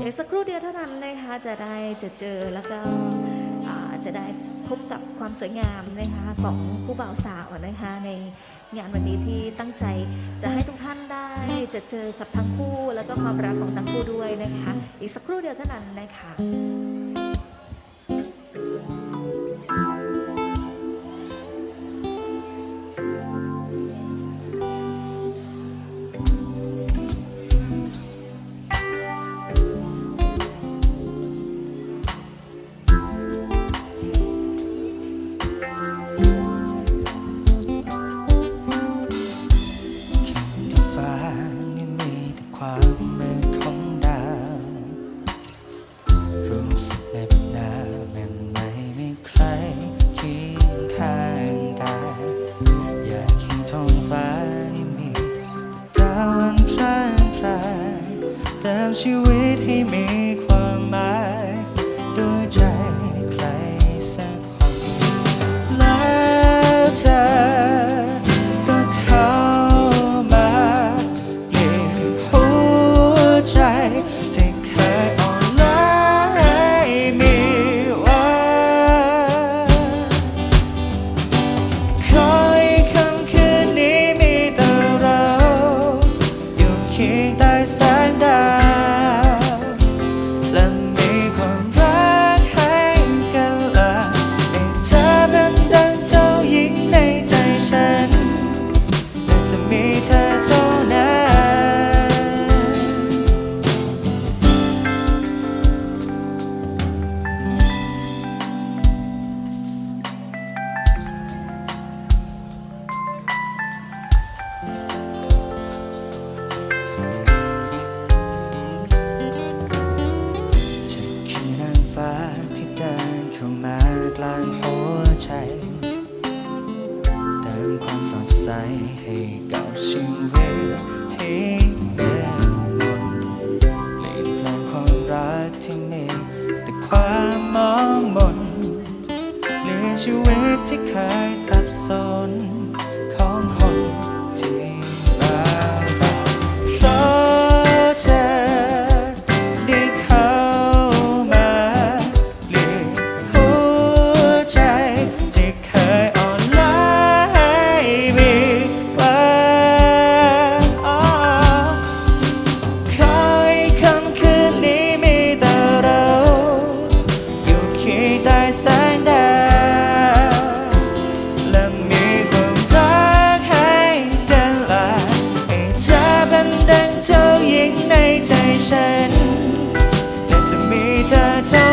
อีกสักครู่เดียวเท่านั้นนะคะจะได้จะเจอแล้วก็จะได้พบกับความสวยงามนะคะของคู่บ่าวสาวนะคะในงานวันนี้ที่ตั้งใจจะให้ทุกท่านได้จะเจอกับทั้งคู่ แล้วก็ความรักของทั้งคู่ด้วยนะคะ อีกสักครู่เดียวเท่านั้นนะคะ steps you would he make ชีวิตที่เคยส turtle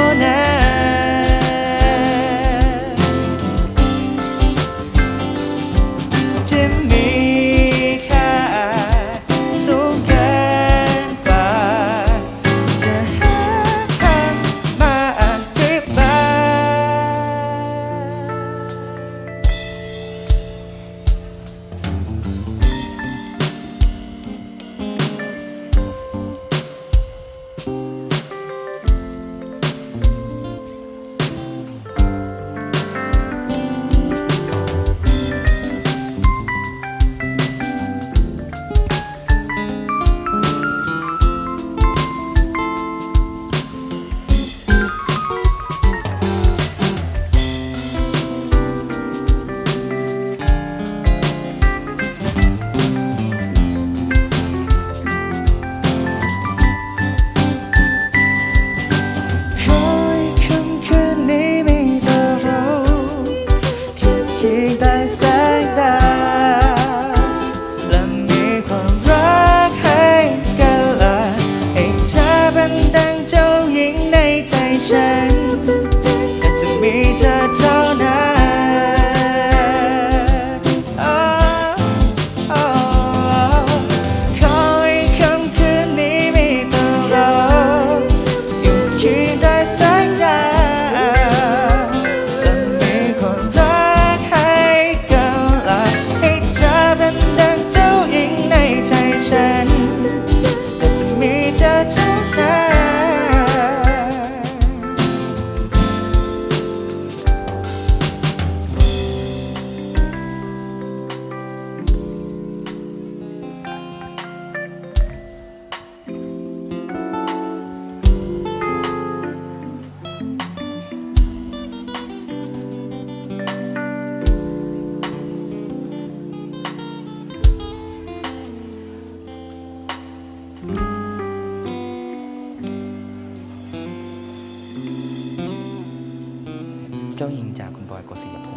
เจ้าหญิงจากคุณบอยกฤษยพง